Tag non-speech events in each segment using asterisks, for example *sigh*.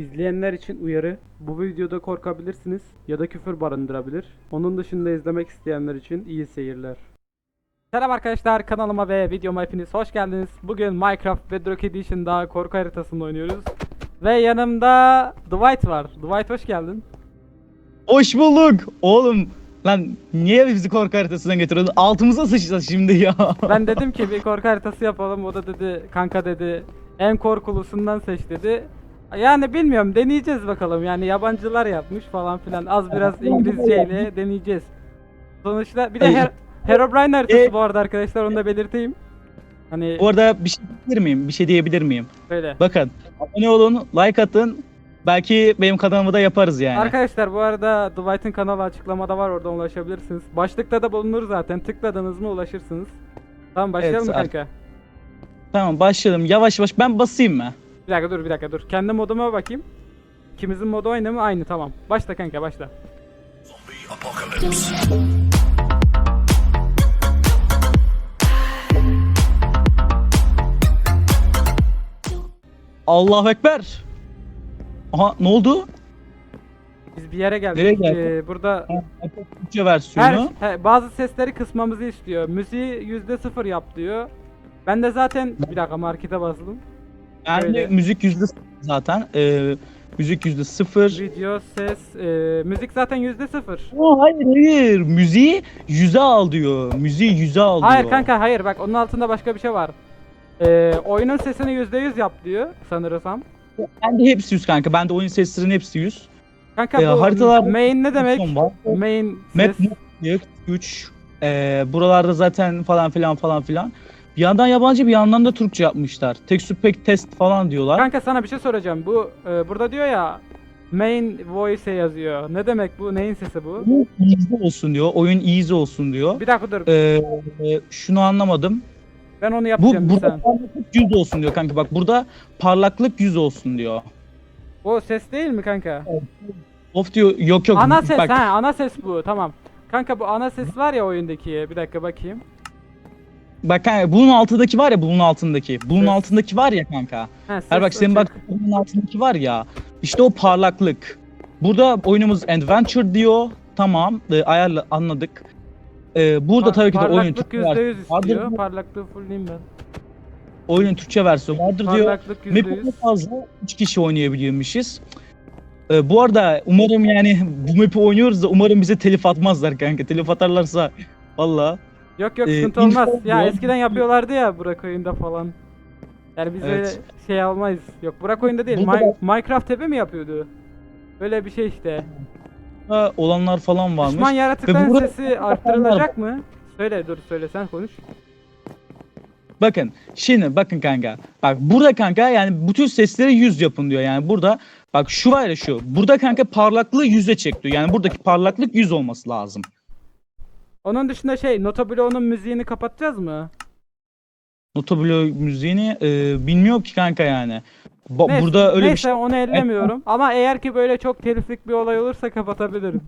İzleyenler için uyarı. Bu videoda korkabilirsiniz ya da küfür barındırabilir. Onun dışında izlemek isteyenler için iyi seyirler. Selam arkadaşlar kanalıma ve videoma hepiniz hoş geldiniz. Bugün Minecraft Bedrock Edition'da korku haritasında oynuyoruz. Ve yanımda Dwight var. Dwight hoş geldin. Hoş bulduk. Oğlum lan niye bizi korku haritasından getiriyorsun? Altımıza sıçacağız şimdi ya. *laughs* Ben dedim ki bir korku haritası yapalım. O da dedi kanka dedi en korkulusundan seç dedi. Yani bilmiyorum deneyeceğiz bakalım. Yani yabancılar yapmış falan filan. Az biraz İngilizceyle deneyeceğiz. Sonuçta bir de Her Herobrine haritası bu arada arkadaşlar onu da belirteyim. Hani Bu arada bir şey diyebilir miyim? Bir şey diyebilir miyim? böyle. Bakın abone olun, like atın. Belki benim kanalımı da yaparız yani. Arkadaşlar bu arada Dwight'ın kanalı açıklamada var oradan ulaşabilirsiniz. Başlıkta da bulunur zaten. Tıkladınız mı ulaşırsınız. Tamam başlayalım mı Evet, kanka? Tamam başlayalım. Yavaş yavaş ben basayım mı? Bir dakika dur bir dakika dur. Kendi moduma bakayım. İkimizin modu aynı mı? Aynı tamam. Başla kanka başla. Allahu Ekber. Aha ne oldu? Biz bir yere geldik. Nereye geldik? Ee, burada Türkçe her, versiyonu. he, bazı sesleri kısmamızı istiyor. Müziği yüzde sıfır yap diyor. Ben de zaten bir dakika markete bastım. Yani Öyle. müzik yüzde sıfır zaten. Ee, müzik yüzde sıfır. Video, ses, e, müzik zaten yüzde sıfır. Oo, hayır hayır. Müziği yüze al diyor. Müziği yüze al diyor. Hayır kanka hayır bak onun altında başka bir şey var. Ee, oyunun sesini yüzde yüz yap diyor sanırsam. Bende hepsi yüz kanka. Bende oyun seslerinin hepsi yüz. Kanka Ee, bu haritalar- main ne demek? Son var. Main Map ses. yok 3 ee, buralarda zaten falan filan falan filan. Bir yandan yabancı bir yandan da Türkçe yapmışlar. Texture pack test falan diyorlar. Kanka sana bir şey soracağım. Bu e, burada diyor ya main voice yazıyor. Ne demek bu? Neyin sesi bu? Bu easy olsun diyor. Oyun easy olsun diyor. Bir dakika dur. Ee, e, şunu anlamadım. Ben onu Bu yapacağım bir burada sen. parlaklık 100 olsun diyor kanka. Bak burada parlaklık 100 olsun diyor. O ses değil mi kanka? Of diyor yok yok. Ana ses Bak, ha ana ses bu tamam. Kanka bu ana ses var ya oyundaki. Bir dakika bakayım. Bak kanka bunun altındaki var ya bunun altındaki. Bunun Ses. altındaki var ya kanka. Ha, Her bak senin bak bunun altındaki var ya. İşte o parlaklık. Burada oyunumuz adventure diyor. Tamam. E, ayarla anladık. E, burada Par- tabii ki de oyunun Türkçe %100 versiyonu vardır. Parlaklığı fullleyeyim ben. Oyunun Türkçe versiyonu vardır diyor. Parlaklık Map'in %100. fazla 3 kişi oynayabiliyormuşuz. E, bu arada umarım yani bu map'i oynuyoruz da umarım bize telif atmazlar kanka. Telif atarlarsa valla. Yok yok Ee, sıkıntı olmaz. Ya yok. eskiden yapıyorlardı ya Burak oyunda falan. Yani biz Evet. öyle şey almayız. Yok Burak oyunda değil. Burada Mi- Minecraft tepe mi yapıyordu? Öyle bir şey işte. Ha, olanlar falan varmış. Düşman yaratıkların Ve burada- sesi arttırılacak mı? Söyle dur söyle sen konuş. Bakın şimdi bakın kanka. Bak burada kanka yani bütün sesleri 100 yapın diyor. Yani burada bak şu var ya şu. Burada kanka parlaklığı 100'e çek diyor. Yani buradaki parlaklık 100 olması lazım. Onun dışında şey Notoblo'nun müziğini kapatacağız mı? Notable müziğini e, bilmiyorum ki kanka yani. Ba- Neyse, burada öyle bir neyse şey onu ellemiyorum. Ama eğer ki böyle çok teliflik bir olay olursa kapatabilirim.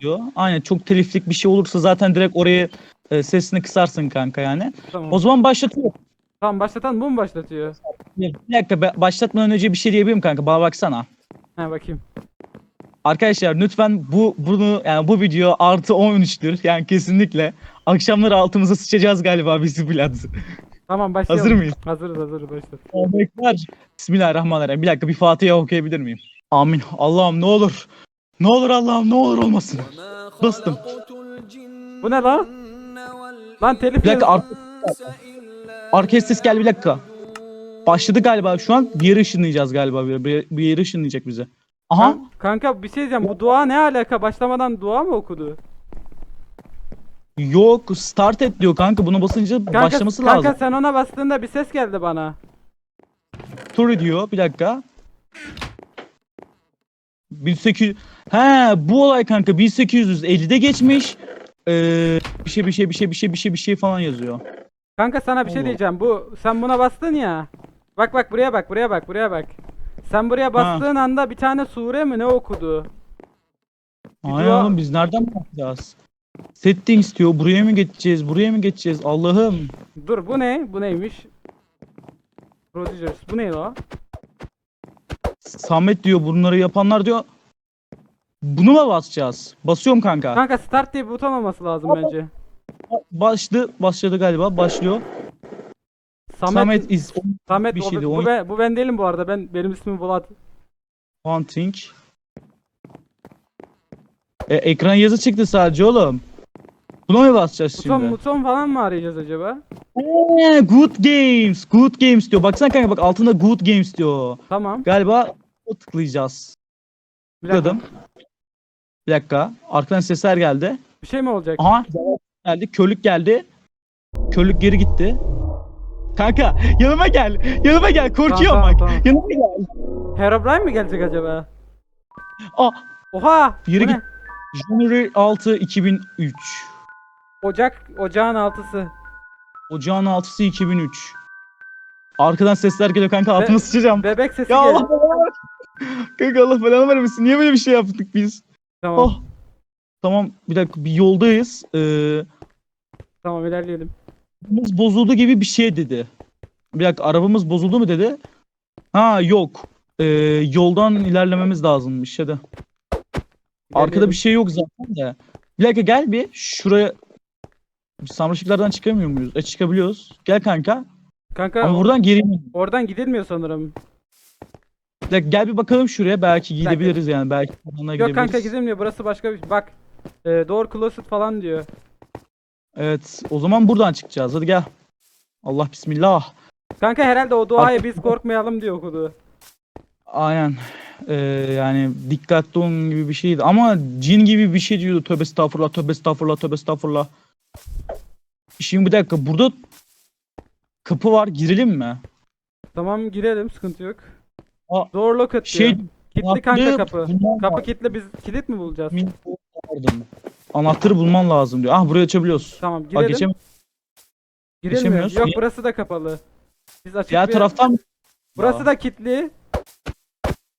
diyor. Aynen çok teliflik bir şey olursa zaten direkt oraya e, sesini kısarsın kanka yani. Tamam. O zaman başlatıyor. Tamam başlatan bu mu başlatıyor? Bir dakika başlatmadan önce bir şey diyebilir miyim kanka? Bana baksana. Ha bakayım. Arkadaşlar lütfen bu bunu yani bu video artı 13'tür. Yani kesinlikle. Akşamları altımıza sıçacağız galiba biz Vlad. Tamam başlayalım. Hazır mıyız? Hazırız hazırız başlat. Allahu Ekber. Bismillahirrahmanirrahim. Bir dakika bir Fatiha okuyabilir miyim? Amin. Allah'ım ne olur. Ne olur Allah'ım ne olur olmasın. Bastım. Bu ne lan? Lan telif Bir dakika ar- ses gel bir dakika. Başladı galiba şu an bir yere ışınlayacağız galiba bir, bir, bir yere ışınlayacak bizi. Aha Kan- Kanka bir şey diyeceğim. Bu dua ne alaka? Başlamadan dua mı okudu? yok start et diyor kanka bunu basınca Kanka, başlaması kanka lazım. sen ona bastığında bir ses geldi bana. Tur diyor bir dakika. 1800 He bu olay kanka 1850'de geçmiş. Ee, bir şey bir şey bir şey bir şey bir şey bir şey falan yazıyor. Kanka sana bir şey Allah. diyeceğim. Bu sen buna bastın ya. Bak bak buraya bak buraya bak buraya bak. Sen buraya bastığın anda bir tane sure mi ne okudu? Aynen Dua- oğlum biz nereden bakacağız? Settings diyor. Buraya mı geçeceğiz? Buraya mı geçeceğiz? Allah'ım. Dur bu ne? Bu neymiş? Producers. Bu ne o? Samet diyor bunları yapanlar diyor. Bunu mu basacağız? Basıyorum kanka. Kanka start diye bir buton olması lazım bence. Başladı, başladı galiba. Başlıyor. Samet, Samet, is Samet bir şeydi, bu, ben, bu ben değilim bu arada. Ben benim ismim Bulat. hunting. E, ekran yazı çıktı sadece oğlum. Buna mı basacağız şimdi? buton falan mı arayacağız acaba? Ee, good games. Good games diyor. Baksana kanka bak altında good games diyor. Tamam. Galiba o tıklayacağız. Bir dakika. Tıkladım. Bir dakika. Arkadan sesler geldi. Bir şey mi olacak? Aha geldi. Körlük geldi. Körlük geri gitti. Kanka yanıma gel. Yanıma gel. Korkuyorum Tamam, bak. tamam. Yanıma gel. Herobrine mi gelecek acaba? Aa, Oha! Yürü bu ne? git. January 6 2003. Ocak, ocağın altısı. Ocağın 6'sı 2003. Arkadan sesler geliyor kanka altıma sıçacağım. Bebek sesi Ya geliyor. Allah belanı ver- Kanka Allah belanı vermesin. Niye böyle bir şey yaptık biz? Tamam. Oh. Tamam bir dakika bir yoldayız. Ee, Tamam ilerleyelim. Arabamız bozuldu gibi bir şey dedi. Bir dakika arabamız bozuldu mu dedi. Ha yok. Ee, yoldan ilerlememiz lazımmış hadi. Arkada İlerleyelim. bir şey yok zaten de. Bir dakika gel bir şuraya. Sarmaşıklardan çıkamıyor muyuz? E çıkabiliyoruz. Gel kanka. Kanka Ama buradan geri oradan gidilmiyor sanırım. Bir dakika, gel bir bakalım şuraya. Belki dakika. gidebiliriz yani. Belki buradan Yok gidebiliriz. kanka gidilmiyor. Burası başka bir. Bak. E, door closet falan diyor. Evet. O zaman buradan çıkacağız. Hadi gel. Allah bismillah. Kanka herhalde o duayı biz korkmayalım diye okudu. Aynen. Ee, yani dikkatli olun gibi bir şeydi. Ama cin gibi bir şey diyordu. Tövbe estağfurullah, tövbe estağfurullah, tövbe estağfurullah. Şimdi bir dakika. Burada kapı var. Girelim mi? Tamam girelim sıkıntı yok. Aa, Door locked Şey. Kilitli kanka kapı. Kapı kilitli biz kilit mi bulacağız? Min- Pardon. Anahtarı bulman lazım diyor. Ah burayı açabiliyoruz. Tamam girelim. geçem Girilmiyor. geçemiyoruz. Yok Niye? burası da kapalı. Biz açık Diğer bir- taraftan Burası Aa. da kilitli.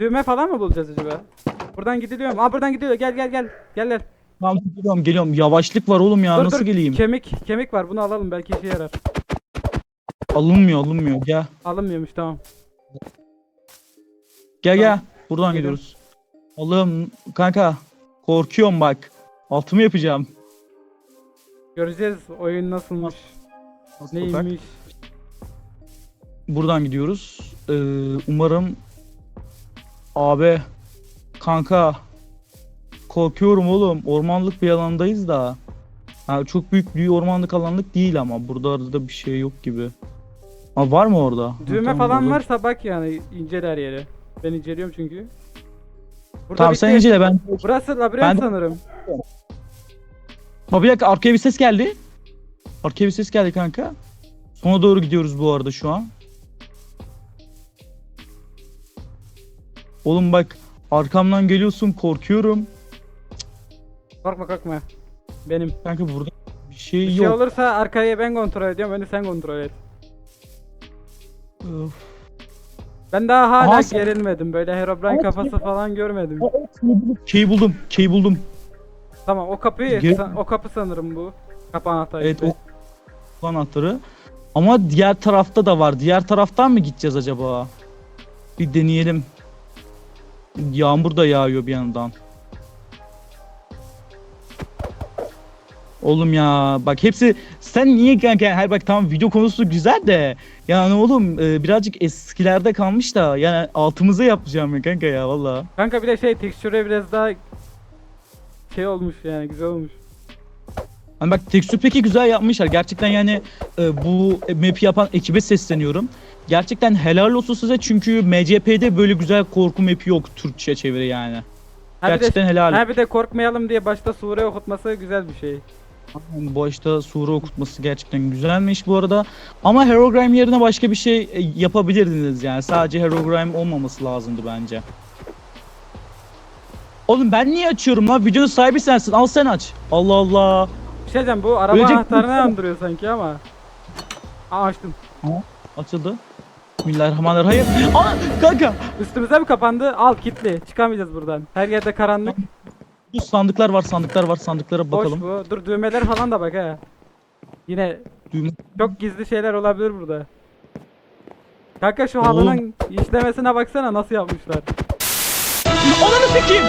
Düğme falan mı bulacağız acaba? Buradan gidiliyor mu? Aa buradan gidiyor. Gel gel gel. Gel gel. Tamam geliyorum geliyorum. Yavaşlık var oğlum ya. Dur, Nasıl dur. geleyim? Kemik kemik var. Bunu alalım belki işe yarar. Alınmıyor alınmıyor. Gel. Alınmıyormuş tamam. Gel Tamam. gel. Buradan Geliyorum. gidiyoruz. Oğlum kanka. Korkuyorum bak. Altımı yapacağım. Göreceğiz oyun nasılmış. Nasıl? Neymiş. Buradan gidiyoruz. Ee, umarım abi kanka korkuyorum oğlum. Ormanlık bir alandayız da. Ha, çok büyük bir ormanlık alanlık değil ama burada da bir şey yok gibi. Ha, var mı orada? Düğme tamam, falan burada. varsa bak yani incele her yeri. Ben inceliyorum çünkü. Burada Tamam sen incele ben. Burası labirent Ben sanırım. Ha bir dakika arkaya bir ses geldi. Arkaya bir ses geldi kanka. Sona doğru gidiyoruz bu arada şu an. Oğlum bak arkamdan geliyorsun korkuyorum. Korkma korkma. Benim. Kanka burada bir şey Bir yok. şey olursa arkayı ben kontrol ediyorum. Önü sen kontrol et. Öf. Ben daha hala Aha, sen- gerilmedim. Böyle Herobrine Evet, kafası falan görmedim. Key buldum. Key buldum. Tamam o kapıyı san- o kapı sanırım bu. Kapı anahtarı. Evet o anahtarı. Ama diğer tarafta da var. Diğer taraftan mı gideceğiz acaba? Bir deneyelim. Yağmur da yağıyor bir yandan. Oğlum ya bak hepsi sen niye kanka her bak tamam video konusu güzel de yani oğlum e, birazcık eskilerde kalmış da yani altımıza yapacağım ya kanka ya valla. Kanka bir de şey tekstüre biraz daha şey olmuş yani güzel olmuş. Hani bak tekstür peki güzel yapmışlar. Gerçekten yani e, bu map'i yapan ekibe sesleniyorum. Gerçekten helal olsun size çünkü MCP'de böyle güzel korku map'i yok Türkçe çeviri yani. Ha bir, de, Gerçekten helal. ha bir de korkmayalım diye başta sure okutması güzel bir şey. Başta sure okutması gerçekten güzelmiş bu arada. Ama Herogram yerine başka bir şey e, yapabilirdiniz yani. Sadece Herogram olmaması lazımdı bence. Oğlum ben niye açıyorum lan? Videonun sahibi sensin. Al sen aç. Allah Allah. Bir şey diyeceğim bu araba Ölecek anahtarını andırıyor sanki ama. Aa açtım. Açıldı. Bismillahirrahmanirrahim. Aa kanka. Üstümüze mi kapandı? Al kilitli. Çıkamayacağız buradan. Her yerde karanlık. Bu sandıklar var, sandıklar var, sandıklara bakalım. Boş bu. Dur düğmeler falan da bak ha. Yine Düğme. çok gizli şeyler olabilir burada. Kanka şu halının işlemesine baksana nasıl yapmışlar. Ananı sikeyim.